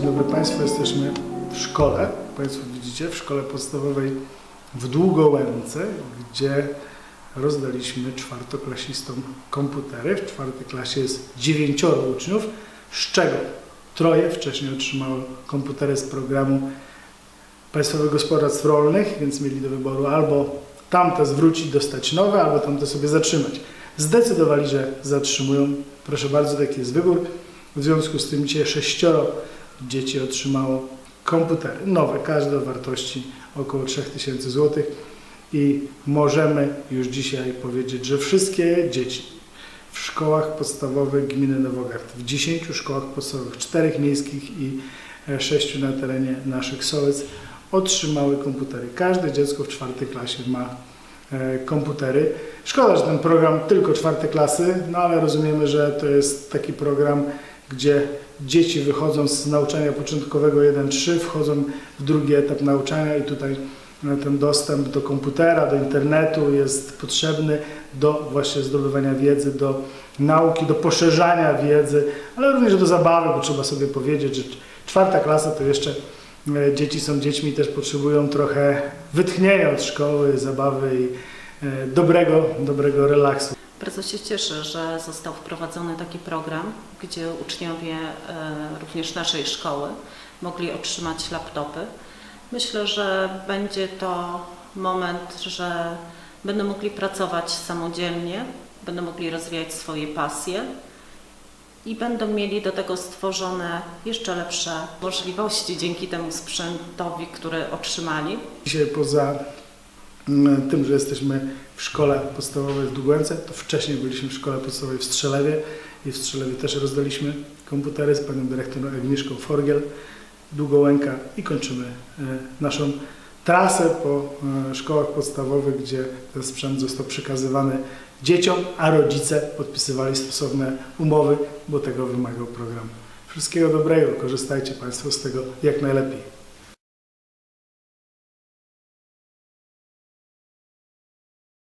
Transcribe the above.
Dzień dobry Państwu, jesteśmy w szkole. Państwo widzicie, w szkole podstawowej w Długołęce, gdzie rozdaliśmy czwartoklasistom komputery. W czwartej klasie jest dziewięcioro uczniów, z czego troje wcześniej otrzymało komputery z programu Państwowych Gospodarstw Rolnych, więc mieli do wyboru albo tamte zwrócić, dostać nowe, albo tamte sobie zatrzymać. Zdecydowali, że zatrzymują. Proszę bardzo, taki jest wybór. W związku z tym dzisiaj sześcioro dzieci otrzymało komputery nowe, każde o wartości około 3000 zł i możemy już dzisiaj powiedzieć, że wszystkie dzieci w szkołach podstawowych gminy Nowogard, w 10 szkołach podstawowych, 4 miejskich i 6 na terenie naszych sołec otrzymały komputery. Każde dziecko w czwartej klasie ma e, komputery. Szkoda, że ten program tylko czwarte klasy, no ale rozumiemy, że to jest taki program, gdzie dzieci wychodzą z nauczania początkowego 1-3, wchodzą w drugi etap nauczania i tutaj e, ten dostęp do komputera, do internetu jest potrzebny do właśnie zdobywania wiedzy, do nauki, do poszerzania wiedzy, ale również do zabawy, bo trzeba sobie powiedzieć, że czwarta klasa to jeszcze e, dzieci są dziećmi, też potrzebują trochę wytchnienia od szkoły, zabawy i e, dobrego, dobrego relaksu. Bardzo się cieszę, że został wprowadzony taki program, gdzie uczniowie e, również naszej szkoły mogli otrzymać laptopy. Myślę, że będzie to moment, że będą mogli pracować samodzielnie, będą mogli rozwijać swoje pasje i będą mieli do tego stworzone jeszcze lepsze możliwości dzięki temu sprzętowi, który otrzymali. Dzisiaj poza tym, że jesteśmy w szkole podstawowej w Długołęce, to wcześniej byliśmy w szkole podstawowej w Strzelewie i w Strzelewie też rozdaliśmy komputery z panią dyrektor Agnieszką Forgiel, Długołęka i kończymy e, naszą trasę po e, szkołach podstawowych, gdzie ten sprzęt został przekazywany dzieciom, a rodzice podpisywali stosowne umowy, bo tego wymagał program. Wszystkiego dobrego, korzystajcie Państwo z tego jak najlepiej.